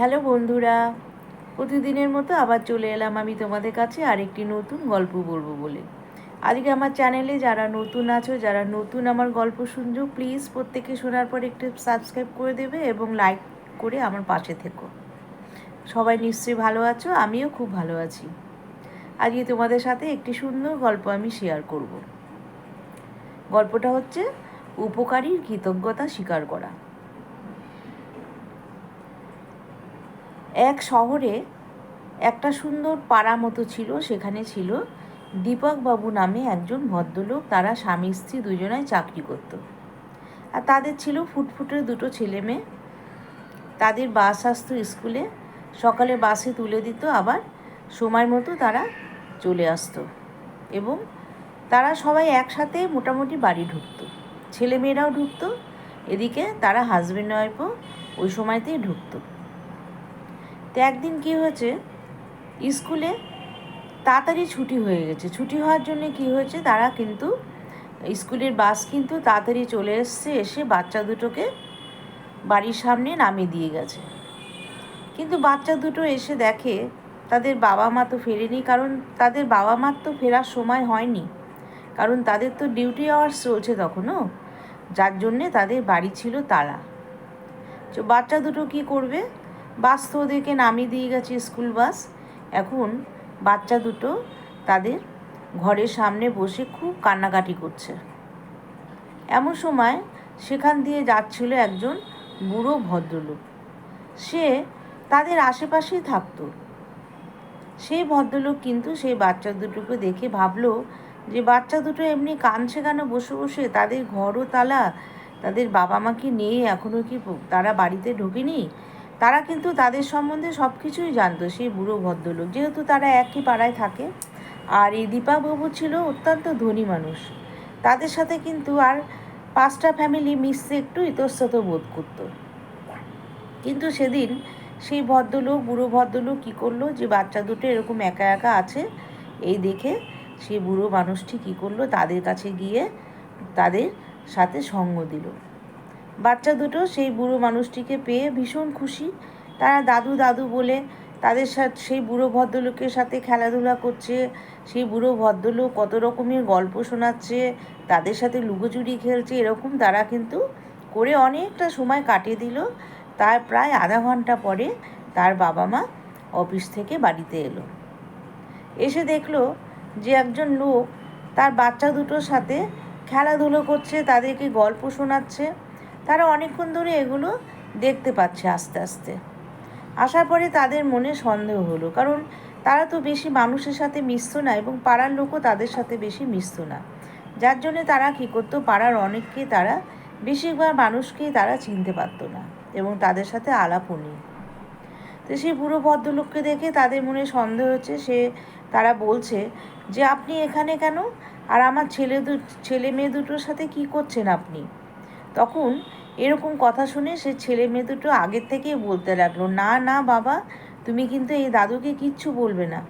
Hello বন্ধুরা, প্রতিদিনের মতো আবার চলে এলাম আমি তোমাদের কাছে আরেকটি নতুন গল্প বলব বলে। আজকে আমার চ্যানেলে যারা নতুন আছো, যারা নতুন আমার গল্প শুনছো প্লিজ প্রত্যেকে শোনার পর একটু সাবস্ক্রাইব করে দেবে এবং লাইক করে আমার পাশে থেকো। সবাই নিশ্চয়ই ভালো আছো, আমিও খুব ভালো আছি। আজকে তোমাদের সাথে একটি সুন্দর গল্প আমি শেয়ার করব। গল্পটা হচ্ছে, উপকারীর কৃতজ্ঞতা স্বীকার করা। এক শহরে একটা সুন্দর পাড়া মতো ছিল, সেখানে ছিল দীপকবাবু নামে একজন ভদ্রলোক। তারা স্বামী, স্ত্রী দুজনায় চাকরি করত। আর তাদের ছিল ফুটফুটে দুটো ছেলে মেয়ে। তাদের বাস আসতো স্কুলে। সকালে বাসে তুলে দিত, আবার সময় মতো তারা চলে আসতো। এবং তারা সবাই একসাথে মোটামুটি বাড়ি ঢুকতো। ছেলে মেয়েরাও ঢুকতো। এদিকে তারা হাজব্যান্ড ওয়াইফও ওই সময়তেই ঢুকতো। তো একদিন কী হয়েছে? স্কুলে তাড়াতাড়ি ছুটি হয়ে গেছে। ছুটি হওয়ার জন্য কি হয়েছে? তারা কিন্তু স্কুলের বাস কিন্তু তাড়াতাড়ি চলে এসছে, এসে বাচ্চা দুটোকে বাড়ির সামনে নামিয়ে দিয়ে গেছে। কিন্তু বাচ্চা দুটো এসে দেখে তাদের বাবা মা তো ফেরেনি, কারণ তাদের বাবা মার তো ফেরার সময় হয়নি। কারণ তাদের তো ডিউটি আওয়ার্স চলছে তখনও। যার জন্যে তাদের বাড়ি ছিল তারা। তো বাচ্চা দুটো কি করবে? বাস তো ওদেরকে নামিয়ে দিয়ে গেছে স্কুল বাস। এখন বাচ্চা দুটো তাদের ঘরের সামনে বসে খুব কান্নাকাটি করছে। এমন সময় সেখান দিয়ে যাচ্ছিল একজন বুড়ো ভদ্রলোক। সে তাদের আশেপাশেই থাকতো। সেই ভদ্রলোক কিন্তু সেই বাচ্চা দুটোকে দেখে ভাবলো যে বাচ্চা দুটো এমনি কেন? বসে বসে তাদের ঘরও তালা, তাদের বাবা মাকে নিয়ে এখনও কি তারা বাড়িতে ঢোকেনি? তারা কিন্তু তাদের সম্বন্ধে সব কিছুই জানতো, সেই বুড়ো ভদ্রলোক। যেহেতু তারা একই পাড়ায় থাকে, আর এই দীপাবাবু ছিল অত্যন্ত ধনী মানুষ। তাদের সাথে কিন্তু আর পাঁচটা ফ্যামিলি মিশতে একটু ইতস্তত বোধ করত। কিন্তু সেদিন সেই ভদ্রলোক, বুড়ো ভদ্রলোক কী করল যে বাচ্চা দুটো এরকম একা একা আছে, এই দেখে সেই বুড়ো মানুষটি কী করল, তাদের কাছে গিয়ে তাদের সাথে সঙ্গ দিল। বাচ্চা দুটো, সেই বুড়ো মানুষটিকে পেয়ে ভীষণ খুশি। তারা দাদু দাদু বলে তাদের সাথে, সেই বুড়ো ভদ্রলোকের সাথে খেলাধুলা করছে। সেই বুড়ো ভদ্রলোক কত রকমের গল্প শোনাচ্ছে, তাদের সাথে লুকোচুরি খেলছে, এরকম তারা কিন্তু করে অনেকটা সময় কাটিয়ে দিল। তার প্রায় আধা ঘণ্টা পরে তার বাবা মা অফিস থেকে বাড়িতে এলো। এসে দেখল যে একজন লোক তার বাচ্চা দুটোর সাথে খেলাধুলো করছে, তাদেরকে গল্প শোনাচ্ছে। তারা অনেকক্ষণ ধরে এগুলো দেখতে পাচ্ছে আস্তে আস্তে। আসার পরে তাদের মনে সন্দেহ হলো, কারণ তারা তো বেশি মানুষের সাথে মিশত না এবং পাড়ার লোকও তাদের সাথে বেশি মিশত না। যার জন্যে তারা কী করতো, পাড়ার অনেককে তারা, বেশিরভাগ মানুষকেই তারা চিনতে পারতো না এবং তাদের সাথে আলাপও নেই। তো সেই পুরো ভদ্রলোককে দেখে তাদের মনে সন্দেহ হচ্ছে, সে, তারা বলছে যে, আপনি এখানে কেন? আর আমার ছেলে দু, ছেলে মেয়ে দুটোর সাথে কি করছেন আপনি? তখন এরকম কথা শুনে সে ছেলে মেয়ে দুটো আগের থেকেই বলতে লাগল, না না, বাবা, তুমি কিন্তু এই দাদুকে কিচ্ছু বলবে না।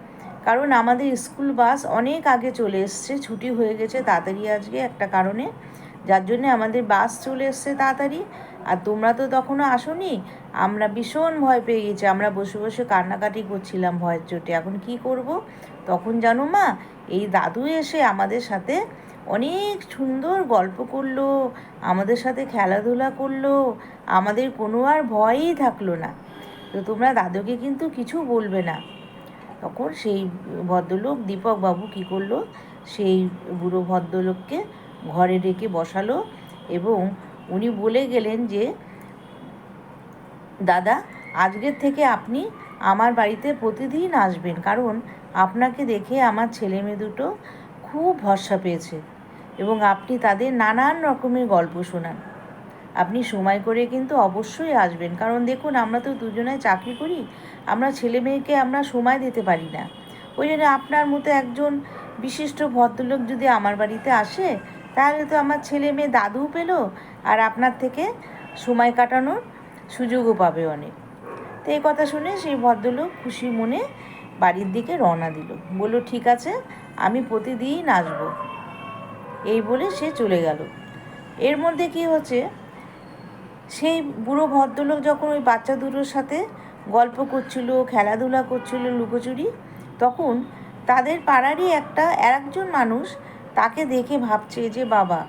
কারণ আমাদের স্কুল বাস অনেক আগে চলে এসছে, ছুটি হয়ে গেছে তাড়াতাড়ি আজকে একটা কারণে। যার জন্যে আমাদের বাস চলে এসছে তাড়াতাড়ি। আর তোমরা তো তখনও আসোনি। আমরা ভীষণ ভয় পেয়ে গেছি। আমরা বসে বসে কান্নাকাটি করছিলাম ভয়ের চোটে। এখন কি করব? তখন জানো মা, এই দাদু এসে আমাদের সাথে অনেক সুন্দর গল্প করল, আমাদের সাথে খেলাধুলা করল, আমাদের কোনো আর ভয়ই থাকল না। তো তোমরা দাদুকে কিন্তু কিছু বলবে না। তখন সেই ভদ্রলোক দীপক বাবু কী করল, সেই বুড়ো ভদ্রলোককে ঘরে ডেকে বসালো এবং উনি বলে গেলেন যে, দাদা, আজকের থেকে আপনি আমার বাড়িতে প্রতিদিন আসবেন, কারণ আপনাকে দেখে আমার ছেলে মেয়ে দুটো খুব ভরসা পেয়েছে। এবং আপনি তাদের নানান রকমের গল্প শোনান। আপনি সময় করে কিন্তু অবশ্যই আসবেন। কারণ দেখুন, আমরা তো দুজনায় চাকরি করি, আমরা ছেলে মেয়েকে আমরা সময় দিতে পারি না। ওই জন্য আপনার মতো একজন বিশিষ্ট ভদ্রলোক যদি আমার বাড়িতে আসে, তাহলে তো আমার ছেলে মেয়ে দাদুও পেল আর আপনার থেকে সময় কাটানোর সুযোগও পাবে অনেক। তো এই কথা শুনে সেই ভদ্রলোক খুশি মনে বাড়ির দিকে রওনা দিল। বলল, ঠিক আছে, আমি প্রতিদিন আসব। এই বলে সে চলে গেল। এর মধ্যে কি হচ্ছে? সেই বুড়ো ভদ্রলোক যখন ওই বাচ্চা দুটোর সাথে গল্প করছিল, খেলাধুলা করছিল, লুকোচুরি, তখন তাদের পাড়ারই একটা একজন মানুষ তাকে দেখে ভাবছে যে, বাবা,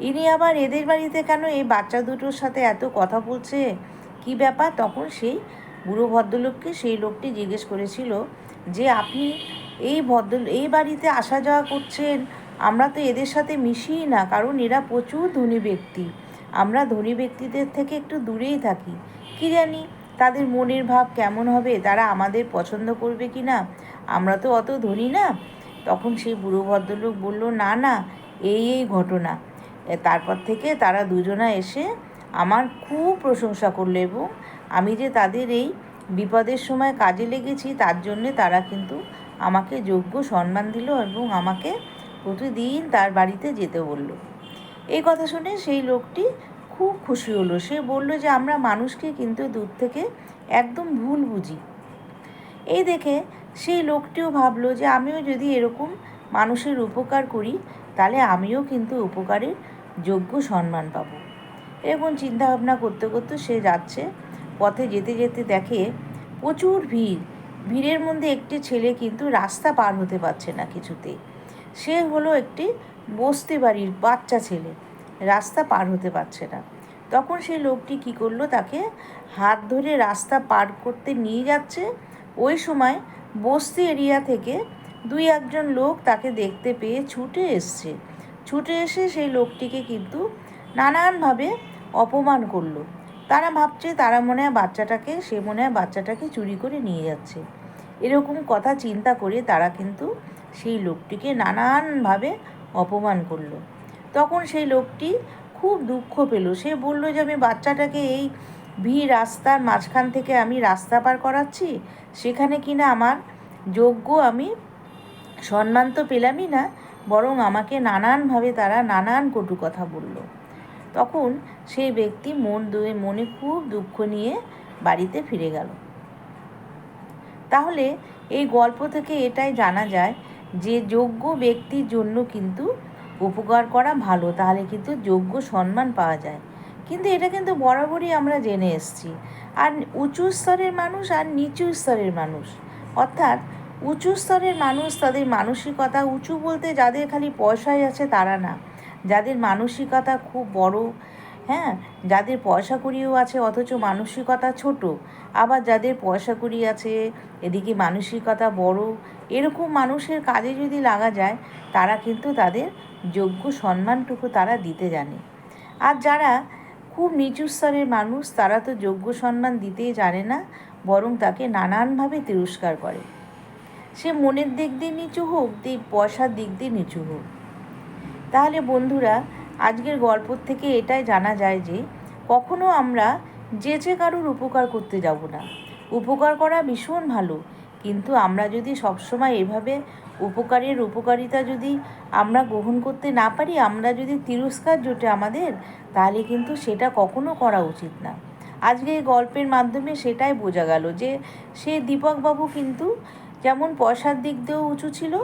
ইনি আবার এদের বাড়িতে কেন এই বাচ্চা দুটোর সাথে এত কথা বলছে? কি ব্যাপার? তখন সেই বুড়ো ভদ্রলোককে সেই লোকটি জিজ্ঞেস করেছিল যে, আপনি এই ভদ্র, এই বাড়িতে আসা যাওয়া করছেন? আমরা তো এদের সাথে মিশিই না, কারণ এরা প্রচুর ধনী ব্যক্তি। আমরা ধনী ব্যক্তিদের থেকে একটু দূরেই থাকি। কি জানি, তাদের মনের ভাব কেমন হবে, তারা আমাদের পছন্দ করবে কি না? আমরা তো অত ধনী না। তখন সেই বুড়ো ভদ্রলোক বলল, না না, এই এই ঘটনা। তারপর থেকে তারা দুজনা এসে আমার খুব প্রশংসা করল এবং আমি যে তাদের এই বিপদের সময় কাজে লেগেছি, তার জন্যে তারা কিন্তু আমাকে যোগ্য সম্মান দিল এবং আমাকে প্রতিদিন তার বাড়িতে যেতে বলল। এই কথা শুনে সেই লোকটি খুব খুশি হলো। সে বলল যে, আমরা মানুষকে কিন্তু দূর থেকে একদম ভুল বুঝি। এই দেখে সেই লোকটিও ভাবলো যে, আমিও যদি এরকম মানুষের উপকার করি, তাহলে আমিও কিন্তু উপকারের যোগ্য সম্মান পাবো। এরকম চিন্তাভাবনা করতে করতে সে যাচ্ছে। পথে যেতে যেতে দেখে প্রচুর ভিড়। ভিড়ের মধ্যে একটি ছেলে কিন্তু রাস্তা পার হতে পারছে না কিছুতেই। সে হলো একটি বস্তি বাড়ির বাচ্চা ছেলে। রাস্তা পার হতে পারছে না। তখন সেই লোকটি কী করল? তাকে হাত ধরে রাস্তা পার করতে নিয়ে যাচ্ছে। ওই সময় বস্তি এরিয়া থেকে দুই একজন লোক তাকে দেখতে পেয়ে ছুটে এসছে। ছুটে এসে সেই লোকটিকে কিন্তু নানানভাবে অপমান করল। তারা ভাবছে, তারা মনে হয় বাচ্চাটাকে, সে মনে হয় বাচ্চাটাকে চুরি করে নিয়ে যাচ্ছে। এরকম কথা চিন্তা করে তারা কিন্তু সেই লোকটিকে নানানভাবে অপমান করল। তখন সেই লোকটি খুব দুঃখ পেল। সে বলল যে, আমি বাচ্চাটাকে এই ভিড় রাস্তার মাঝখান থেকে আমি রাস্তা পার করাচ্ছি? সেখানে কিনা আমার যোগ্য আমি সম্মান তো পেলামই না, বরং আমাকে নানানভাবে তারা নানান কটু কথা বলল। তখন সেই ব্যক্তি মন দুয়ে, মনে খুব দুঃখ নিয়ে বাড়িতে ফিরে গেল। তাহলে এই গল্প থেকে এটাই জানা যায় যে যোগ্য ব্যক্তির জন্য কিন্তু উপকার করা ভালো, তাহলে কিন্তু যোগ্য সম্মান পাওয়া যায়। কিন্তু এটা কিন্তু বরাবরই আমরা জেনে এসেছি। আর উঁচু স্তরের মানুষ আর নিচু স্তরের মানুষ। অর্থাৎ উঁচু স্তরের মানুষ তাদের মানসিকতা, উঁচু বলতে যাদের খালি পয়সাই আছে তারা না। যাদের মানসিকতা খুব বড় হ্যাঁ যাদের পয়সা কুড়িও আছে অথচ মানসিকতা ছোট, আবার যাদের পয়সা কুড়ি আছে এদিকে মানসিকতা বড়, এরকম মানুষের কাজে যদি লাগা যায়, তারা কিন্তু তাদের যোগ্য সম্মানটুকু তারা দিতে জানে। আর যারা খুব নিচু স্তরের মানুষ, তারা তো যোগ্য সম্মান দিতেই জানে না, বরং তাকে নানানভাবে তিরস্কার করে। সে মনের দিক দিয়ে নিচু হোক দিক পয়সার দিক দিয়ে নিচু হোক। তাহলে বন্ধুরা আজকের গল্প থেকে এটাই জানা যায় যে, কখনো আমরা যে যে কারুর উপকার করতে যাব না। উপকার করা ভীষণ ভালো, কিন্তু আমরা যদি সবসময় এভাবে উপকারের উপকারিতা যদি আমরা গ্রহণ করতে না পারি, আমরা যদি তিরস্কার জোটে আমাদের, তাহলে কিন্তু সেটা কখনো করা উচিত না। আজকে এই গল্পের মাধ্যমে সেটাই বোঝা গেল যে, সে দীপকবাবু কিন্তু যেমন পয়সার দিক দিয়েও উঁচু ছিল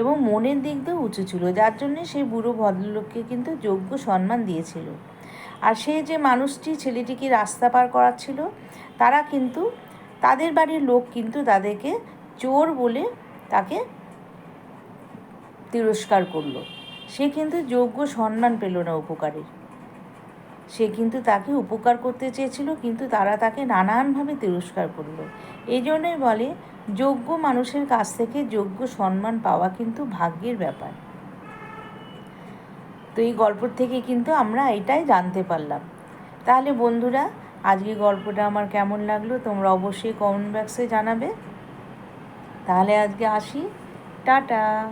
এবং মনের দিক দিয়েও উঁচু ছিল। যার জন্যে সেই বুড়ো ভদ্রলোককে কিন্তু যোগ্য সম্মান দিয়েছিল। আর সে যে মানুষটি ছেলেটিকে রাস্তা পার করাচ্ছিল, তারা কিন্তু, তাদের বাড়ির লোক কিন্তু তাদেরকে চোর বলে তাকে তিরস্কার করল। সে কিন্তু যোগ্য সম্মান পেল না উপকারের। সে কিন্তু তাকে উপকার করতে চেয়েছিল, কিন্তু তারা তাকে নানানভাবে তিরস্কার করল। এই জন্যই বলে যোগ্য মানুষের কাছ থেকে যোগ্য সম্মান পাওয়া কিন্তু ভাগ্যের ব্যাপার। তো এই গল্প থেকে কিন্তু আমরা এটাই জানতে পারলাম। তাহলে বন্ধুরা আজকে গল্পটা আমার কেমন লাগল তোমরা অবশ্যই কমেন্ট বক্সে জানাবে। তাহলে আজকে আসি। টাটা!